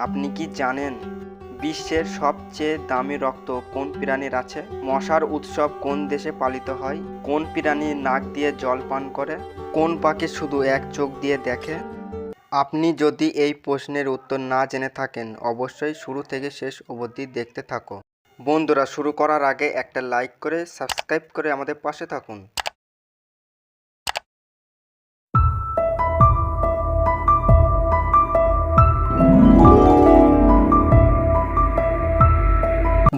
আপনি কি জানেন বিশ্বের সবচেয়ে দামি রক্ত কোন প্রাণীর আছে? মশার উৎসব কোন দেশে পালিত হয়? কোন প্রাণী নাক দিয়ে জল পান করে? কোন পাখি শুধু এক চোখ দিয়ে দেখে? আপনি যদি এই প্রশ্নের উত্তর না জেনে থাকেন, অবশ্যই শুরু থেকে শেষ অবধি দেখতে থাকো। বন্ধুরা, শুরু করার আগে একটা লাইক করে সাবস্ক্রাইব করে আমাদের পাশে থাকুন।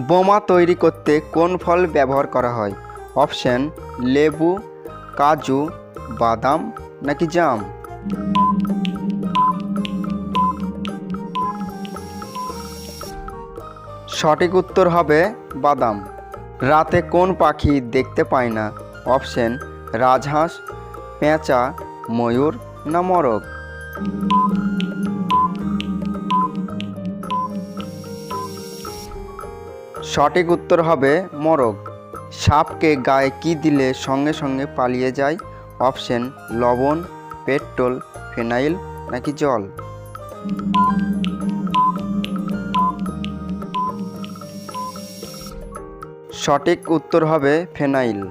বোমা তৈরি করতে কোন ফল ব্যবহার করা হয়? অপশন, লেবু, কাজু, বাদাম নাকি জাম? সঠিক উত্তর হবে বাদাম। রাতে কোন পাখি দেখতে পায় না? অপশন, রাজহাঁস, পেঁচা, ময়ূর না মরগ? সঠিক উত্তর হবে মরগ। সাপকে গায়ে কি দিলে সঙ্গে সঙ্গে পালিয়ে যায়? অপশন, লবণ, পেট্রোল, ফেনাইল নাকি জল? সঠিক উত্তর হবে ফেনাইল।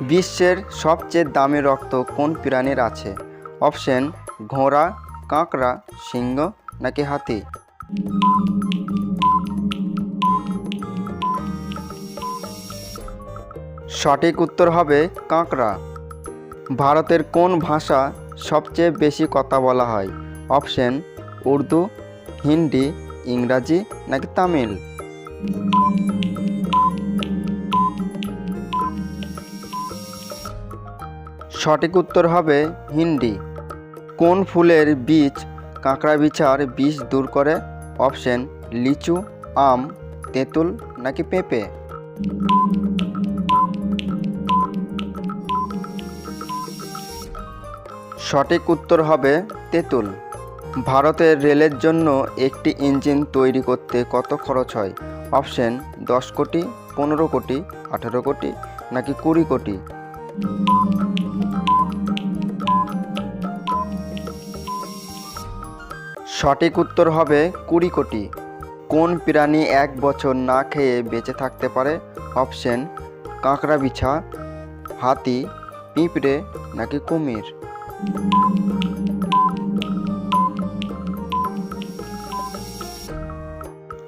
বিশ্বের সবচেয়ে দামি রক্ত কোন প্রাণীর আছে? অপশন, ঘোড়া, কাঁকড়া, সিংহ নাকি হাতি? সঠিক উত্তর হবে কাঁকড়া। ভারতের কোন ভাষা সবচেয়ে বেশি কথা বলা হয়? অপশন, উর্দু, হিন্দি, ইংরাজি নাকি তামিল? সঠিক উত্তর হবে হিন্দি। কোন ফুলের বীজ কাঁকড়া বিছার বিষ দূর করে? অপশন, লিচু, আম, তেঁতুল নাকি পেঁপে? সঠিক উত্তর হবে তেঁতুল। ভারতের রেলের জন্য একটি ইঞ্জিন তৈরি করতে কত খরচ হয়? অপশন, দশ কোটি, পনেরো কোটি, আঠেরো কোটি, নাকি কুড়ি কোটি? সঠিক উত্তর হবে কুড়ি কোটি। কোন প্রাণী এক বছর না খেয়ে বেঁচে থাকতে পারে? অপশন, কাঁকড়া বিছা, হাতি, পিঁপড়ে, নাকি কুমির?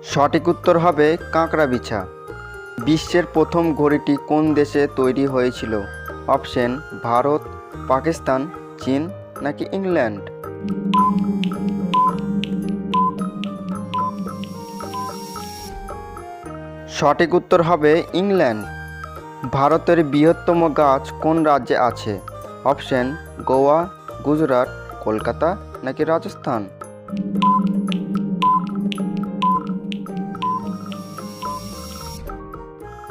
সঠিক উত্তর হবে কাঁকড়া বিছা। বিশ্বের প্রথম ঘড়িটি কোন দেশে তৈরি হয়েছিল? অপশন, ভারত, পাকিস্তান, চীন নাকি ইংল্যান্ড? সঠিক উত্তর হবে ইংল্যান্ড। ভারতের বৃহত্তম গাছ কোন রাজ্যে আছে? অপশন গোয়া, গুজরাট, কলকাতা নাকি রাজস্থান?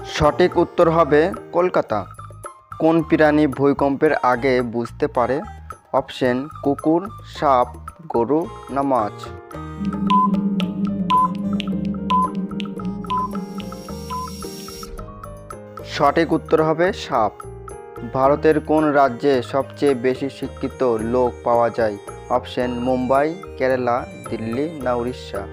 সঠিক উত্তর হবে কলকাতা। কোন প্রাণী ভূমিকম্পের আগে বুঝতে পারে? অপশন কুকুর, সাপ, গরু না মাছ? সঠিক উত্তর হবে সাপ। ভারতের কোন রাজ্যে সবচেয়ে বেশি শিক্ষিত লোক পাওয়া যায়? অপশন, মুম্বাই, কেরালা, দিল্লি না উড়িষ্যা?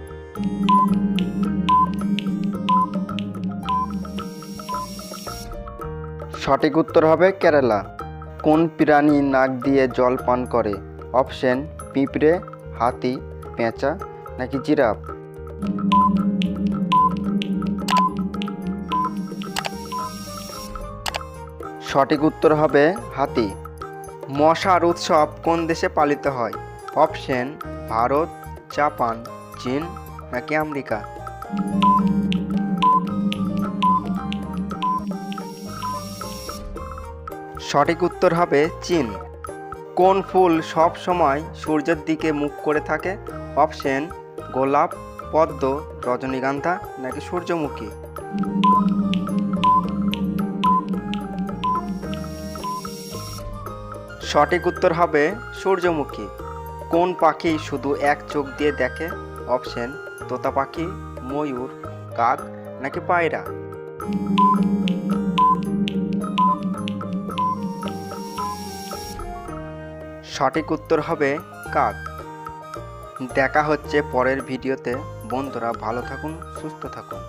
সঠিক উত্তর হবে কেরালা। কোন প্রাণী নাক দিয়ে জল পান করে? অপশন, পিঁপড়ে, হাতি, পেঁচা নাকি জিরাফ? সঠিক উত্তর হবে হাতি। মশার উৎসব কোন দেশে পালিত হয়? অপশন, ভারত, জাপান, চীন নাকি আমেরিকা? সঠিক উত্তর হবে চীন। কোন ফুল সব সময় সূর্যের দিকে মুখ করে থাকে? অপশন, গোলাপ, পদ্ম, রজনীগন্ধা নাকি সূর্যমুখী? সঠিক উত্তর হবে সূর্যমুখী। কোন পাখি শুধু এক চোখ দিয়ে দেখে? অপশন, তোতা পাখি, ময়ূর, কাক, নাকি পায়রা? সঠিক উত্তর হবে কাক। দেখা হচ্ছে পরের ভিডিওতে। বন্ধুরা ভালো থাকুন, সুস্থ থাকুন।